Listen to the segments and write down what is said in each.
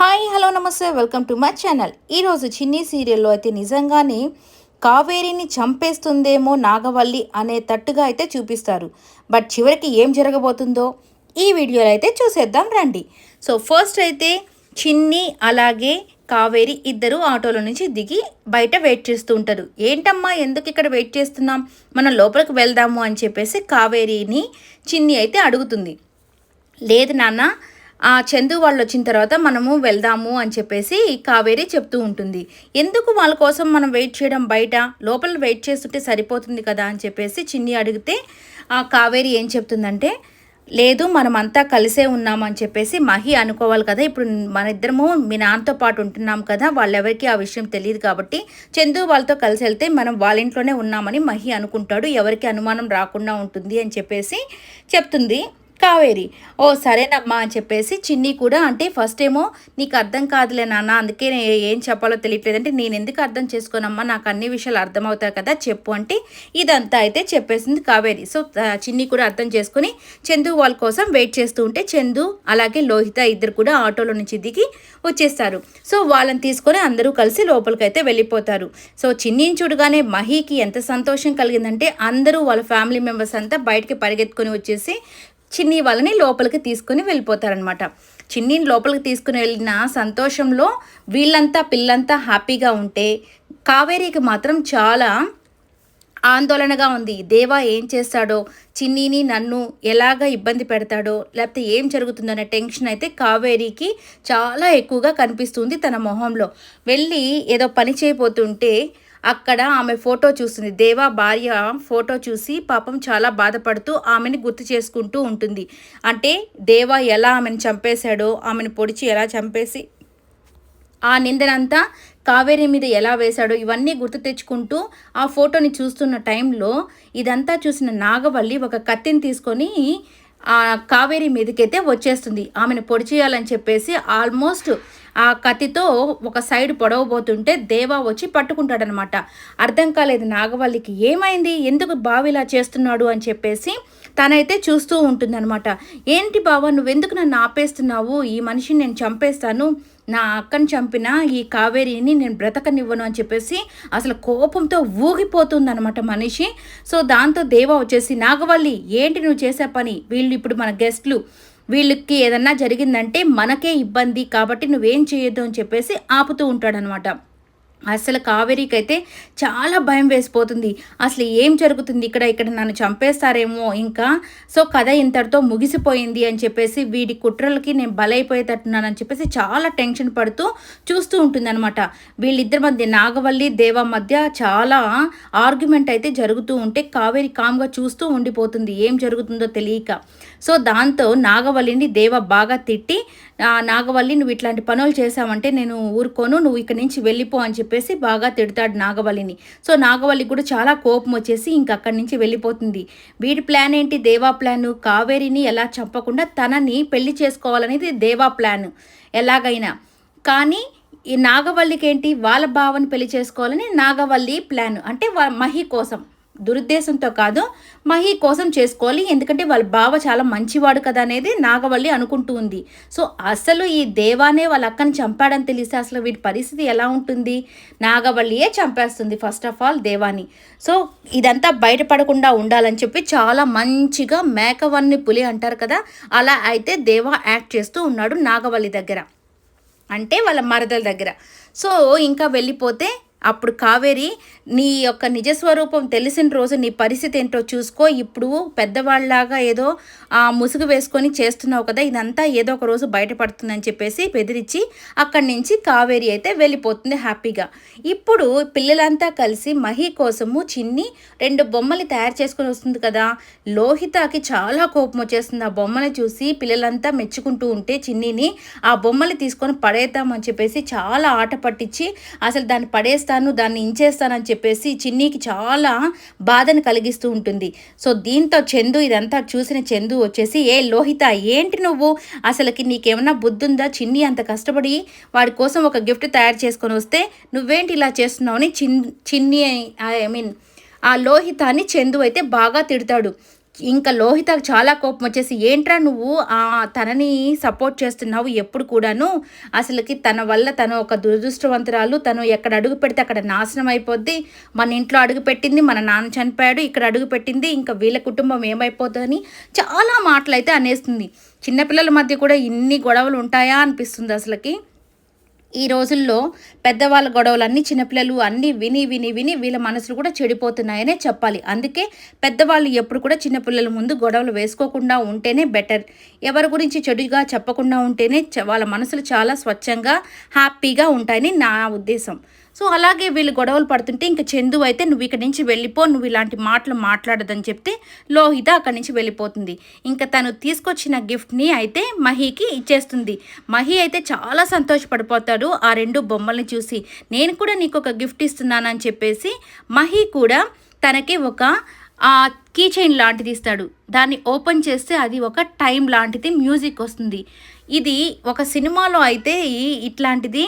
Hi hello నమస్తే welcome to my channel. ఈరోజు చిన్ని సీరియల్లో అయితే నిజంగానే కావేరిని చంపేస్తుందేమో నాగవల్లి అనే తట్టుగా అయితే చూపిస్తారు. బట్ చివరికి ఏం జరగబోతుందో ఈ వీడియోలో అయితే చూసేద్దాం రండి. సో ఫస్ట్ అయితే చిన్ని అలాగే కావేరి ఇద్దరు ఆటోలో నుంచి దిగి బయట వెయిట్ చేస్తూ ఉంటారు. ఏంటమ్మా ఎందుకు ఇక్కడ వెయిట్ చేస్తున్నాం? మనం లోపలికి వెళ్దాము అని చెప్పేసి కావేరిని చిన్ని అయితే అడుగుతుంది. లేదు నాన్న ఆ చందు వాళ్ళు వచ్చిన తర్వాత మనము వెళ్దాము అని చెప్పేసి కావేరి చెప్తూ ఉంటుంది. ఎందుకు వాళ్ళ కోసం మనం వెయిట్ చేయడం బయట? లోపల వెయిట్ చేస్తుంటే సరిపోతుంది కదా అని చెప్పేసి చిన్ని అడిగితే ఆ కావేరి ఏం చెప్తుందంటే లేదు మనమంతా కలిసే ఉన్నామని చెప్పేసి మహి అనుకోవాలి కదా. ఇప్పుడు మన ఇద్దరము మీ నాన్నతో పాటు ఉంటున్నాం కదా వాళ్ళెవరికి ఆ విషయం తెలియదు కాబట్టి చందు వాళ్ళతో కలిసి వెళ్తే మనం వాళ్ళ ఇంట్లోనే ఉన్నామని మహి అనుకుంటాడు. ఎవరికి అనుమానం రాకుండా ఉంటుంది అని చెప్పేసి చెప్తుంది. కావేరి? ఓ సరేనమ్మా అని చెప్పేసి చిన్ని కూడా అంటే ఫస్ట్ ఏమో నీకు అర్థం కాదులే నాన్న అందుకే నేను ఏం చెప్పాలో తెలియట్లేదు. అంటే నేను ఎందుకు అర్థం చేసుకోనమ్మా? నాకు అన్ని విషయాలు అర్థమవుతాయి కదా చెప్పు అంటే ఇదంతా అయితే చెప్పేసింది కావేరి. సో చిన్ని కూడా అర్థం చేసుకుని చందు వాళ్ళ కోసం వెయిట్ చేస్తూ ఉంటే చందు అలాగే లోహిత ఇద్దరు కూడా ఆటోలో నుంచి దిగి వచ్చేస్తారు. సో వాళ్ళని తీసుకొని అందరూ కలిసి లోపలికి అయితే వెళ్ళిపోతారు. సో చిన్నిని చూడగానే మహీకి ఎంత సంతోషం కలిగిందంటే అందరూ వాళ్ళ ఫ్యామిలీ మెంబర్స్ అంతా బయటకి పరిగెత్తుకొని వచ్చేసి చిన్ని వాళ్ళని లోపలికి తీసుకుని వెళ్ళిపోతారనమాట చిన్నిని లోపలికి తీసుకుని వెళ్ళిన సంతోషంలో వీళ్ళంతా పిల్లంతా హ్యాపీగా ఉంటే కావేరికి మాత్రం చాలా ఆందోళనగా ఉంది. దేవా ఏం చేస్తాడో చిన్నీని నన్ను ఎలాగ ఇబ్బంది పెడతాడో లేకపోతే ఏం జరుగుతుందనే టెన్షన్ అయితే కావేరికి చాలా ఎక్కువగా కనిపిస్తుంది తన మొహంలో. వెళ్ళి ఏదో పని చేయబోతుంటే అక్కడ ఆమె ఫోటో చూస్తుంది. దేవా భార్య ఫోటో చూసి పాపం చాలా బాధపడుతూ ఆమెని గుర్తు చేసుకుంటూ ఉంటుంది. అంటే దేవా ఎలా ఆమెను చంపేశాడో ఆమెను పొడిచి ఎలా చంపేసి ఆ నిందనంతా కావేరి మీద ఎలా వేశాడో ఇవన్నీ గుర్తు తెచ్చుకుంటూ ఆ ఫోటోని చూస్తున్న టైంలో ఇదంతా చూసిన నాగవల్లి ఒక కత్తిని తీసుకొని ఆ కావేరి మీదకైతే వచ్చేస్తుంది. ఆమెను పొడి చేయాలని చెప్పేసి ఆల్మోస్ట్ ఆ కత్తితో ఒక సైడ్ పొడవబోతుంటే దేవా వచ్చి పట్టుకుంటాడనమాట. అర్థం కాలేదు నాగవల్లికి ఏమైంది? ఎందుకు బావిలా చేస్తున్నాడు? అని చెప్పేసి తనైతే చూస్తూ ఉంటుందన్నమాట ఏంటి బావా నువ్వెందుకు నన్ను ఆపేస్తున్నావు? ఈ మనిషిని నేను చంపేస్తాను. నా అక్కని చంపిన ఈ కావేరిని నేను బ్రతకనివ్వను అని చెప్పేసి అసలు కోపంతో ఊగిపోతుందన్నమాట మనిషి. సో దాంతో దేవా వచ్చేసి నాగవల్లి ఏంటి నువ్వు చేసే పని? వీళ్ళు ఇప్పుడు మన గెస్ట్లు. వీళ్ళకి ఏదన్నా జరిగిందంటే మనకే ఇబ్బంది కాబట్టి నువ్వేం చేయొద్దు అని చెప్పేసి ఆపుతూ ఉంటాడనమాట అసలు కావేరీకి అయితే చాలా భయం వేసిపోతుంది. అసలు ఏం జరుగుతుంది? ఇక్కడ ఇక్కడ నన్ను చంపేస్తారేమో ఇంకా? సో కథ ఇంతటితో ముగిసిపోయింది అని చెప్పేసి వీడి కుట్రలకి నేను బలైపోయేటట్టున్నానని చెప్పేసి చాలా టెన్షన్ పడుతూ చూస్తూ ఉంటుందన్నమాట. వీళ్ళిద్దరి మధ్య నాగవల్లి దేవ మధ్య చాలా ఆర్గ్యుమెంట్ అయితే జరుగుతూ ఉంటే కావేరి కామ్గా చూస్తూ ఉండిపోతుంది. ఏం జరుగుతుందో తెలియక. సో దాంతో నాగవల్లిని దేవ బాగా తిట్టి నాగవల్లి నువ్వు ఇట్లాంటి పనులు చేసావంటే నేను ఊరుకోను నువ్వు ఇక్కడి నుంచి వెళ్ళిపో అని చెప్పేసి బాగా తిడతాడు నాగవల్లిని. సో నాగవల్లి కూడా చాలా కోపం వచ్చేసి ఇంక అక్కడి నుంచి వెళ్ళిపోతుంది. వీడి ప్లాన్ ఏంటి? దేవా ప్లాన్? కావేరిని ఎలా చంపకుండా తనని పెళ్ళి చేసుకోవాలనేది దేవా ప్లాన్. ఎలాగైనా. కానీ ఈ నాగవల్లికి ఏంటి వాళ్ళ బావని పెళ్ళి చేసుకోవాలని నాగవల్లి ప్లాన్. అంటే వా- మహి కోసం. దురుద్దేశంతో కాదు మహి కోసం చేసుకోవాలి ఎందుకంటే వాళ్ళ బావ చాలా మంచివాడు కదా అనేది నాగవల్లి అనుకుంటూ ఉంది. సో అసలు ఈ దేవానే వాళ్ళ అక్కని చంపాడని తెలిస్తే అసలు వీటి పరిస్థితి ఎలా ఉంటుంది? నాగవల్లియే చంపేస్తుంది ఫస్ట్ ఆఫ్ ఆల్ దేవాని. సో ఇదంతా బయటపడకుండా ఉండాలని చెప్పి చాలా మంచిగా మేకవన్ని పులి అంటారు కదా అలా అయితే దేవా యాక్ట్ చేస్తూ ఉన్నాడు నాగవల్లి దగ్గర. అంటే వాళ్ళ మరదల దగ్గర. సో ఇంకా వెళ్ళిపోతే అప్పుడు కావేరి నీ యొక్క నిజస్వరూపం తెలిసిన రోజు నీ పరిస్థితి ఏంటో చూసుకో. ఇప్పుడు పెద్దవాళ్ళలాగా ఏదో ఆ ముసుగు వేసుకొని చేస్తున్నావు కదా ఇదంతా ఏదో ఒక రోజు బయటపడుతుందని చెప్పేసి బెదిరించి అక్కడి నుంచి కావేరి అయితే వెళ్ళిపోతుంది హ్యాపీగా. ఇప్పుడు పిల్లలంతా కలిసి మహి కోసము చిన్ని రెండు బొమ్మలు తయారు చేసుకొని వస్తుంది కదా. లోహితకి చాలా కోపం వచ్చేస్తుంది. ఆ బొమ్మని చూసి పిల్లలంతా మెచ్చుకుంటూ ఉంటే చిన్నిని ఆ బొమ్మలు తీసుకొని పడేద్దామని చెప్పేసి చాలా ఆట పట్టించి అసలు దాన్ని చేస్తాను దాన్ని ఇంచేస్తానని చెప్పేసి చిన్నీకి చాలా బాధను కలిగిస్తూ ఉంటుంది. సో దీంతో చందు ఇదంతా చూసిన చందు వచ్చేసి ఏ లోహిత ఏంటి నువ్వు? అసలుకి నీకేమన్నా బుద్ధి ఉందా చిన్ని అంత కష్టపడి వాడి కోసం ఒక గిఫ్ట్ తయారు చేసుకొని వస్తే నువ్వేంటి ఇలా చేస్తున్నావు? అని చిన్ చిన్ని ఐ మీన్ ఆ లోహితాన్ని చందు అయితే బాగా తిడతాడు. ఇంకా లోహితకు చాలా కోపం వచ్చేసి ఏంట్రా నువ్వు? ఆ తనని సపోర్ట్ చేస్తున్నావు ఎప్పుడు కూడాను? అసలుకి తన వల్ల తను ఒక దురదృష్టవంతురాలు. తను ఎక్కడ అడుగు పెడితే అక్కడ నాశనం అయిపోద్ది. మన ఇంట్లో అడుగు పెట్టింది మన నాన్న చనిపోయాడు ఇక్కడ అడుగు పెట్టింది ఇంకా వీళ్ళ కుటుంబం ఏమైపోతుందని చాలా మాటలు అయితే అనేస్తుంది. చిన్నపిల్లల మధ్య కూడా ఇన్ని గొడవలు ఉంటాయా అనిపిస్తుంది అసలుకి. ఈ రోజుల్లో పెద్దవాళ్ళ గొడవలన్నీ చిన్నపిల్లలు అన్నీ విని విని విని వీళ్ళ మనసులు కూడా చెడిపోతున్నాయనే చెప్పాలి. అందుకే పెద్దవాళ్ళు ఎప్పుడు కూడా చిన్నపిల్లల ముందు గొడవలు వేసుకోకుండా ఉంటేనే బెటర్. ఎవరి గురించి చెడుగా చెప్పకుండా ఉంటేనే వాళ్ళ మనసులు చాలా స్వచ్ఛంగా హ్యాపీగా ఉంటాయని నా ఉద్దేశం. సో అలాగే వీళ్ళు గొడవలు పడుతుంటే ఇంకా చందు అయితే నువ్వు ఇక్కడి నుంచి వెళ్ళిపో నువ్వు ఇలాంటి మాటలు మాట్లాడదని చెప్తే లోహిత అక్కడి నుంచి వెళ్ళిపోతుంది. ఇంకా తను తీసుకొచ్చిన గిఫ్ట్ని అయితే మహీకి ఇచ్చేస్తుంది. మహి అయితే చాలా సంతోషపడిపోతాడు ఆ రెండు బొమ్మల్ని చూసి. నేను కూడా నీకు ఒక గిఫ్ట్ ఇస్తున్నానని చెప్పేసి మహి కూడా తనకి ఒక కీ చైన్ లాంటిది ఇస్తాడు. దాన్ని ఓపెన్ చేస్తే అది ఒక టైం లాంటిది మ్యూజిక్ వస్తుంది. ఇది ఒక సినిమాలో అయితే ఇట్లాంటిది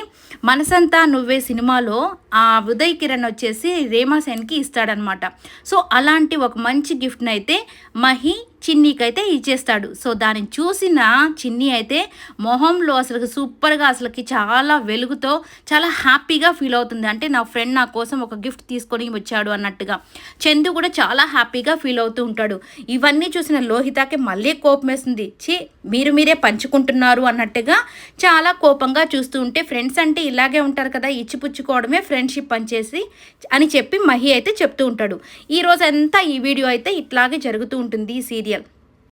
మనసంతా నువ్వే సినిమాలో ఆ ఉదయ్ కిరణ్ వచ్చేసి రేమాసేన్కి ఇస్తాడనమాట. సో అలాంటి ఒక మంచి గిఫ్ట్ని అయితే మహి చిన్నీకైతే ఇచ్చేస్తాడు. సో దాన్ని చూసిన చిన్ని అయితే మొహంలో అసలు సూపర్గా అసలుకి చాలా వెలుగుతో చాలా హ్యాపీగా ఫీల్ అవుతుంది. అంటే నా ఫ్రెండ్ నా కోసం ఒక గిఫ్ట్ తీసుకొని వచ్చాడు అన్నట్టుగా. చందు కూడా చాలా హ్యాపీగా ఫీల్ అవుతూ ఉంటాడు. ఇవన్నీ చూసిన లోహితాకి మళ్ళీ కోపం వేస్తుంది చి మీరు మీరే పంచుకుంటున్నారు అన్నట్టుగా చాలా కోపంగా చూస్తూ ఉంటే ఫ్రెండ్స్ అంటే ఇలాగే ఉంటారు కదా ఇచ్చిపుచ్చుకోవడమే ఫ్రెండ్షిప్ పనిచేసి అని చెప్పి మహి అయితే చెప్తూ ఉంటాడు. ఈ రోజంతా అంతా ఈ వీడియో అయితే ఇట్లాగే జరుగుతూ ఉంటుంది ఈ సీరియల్.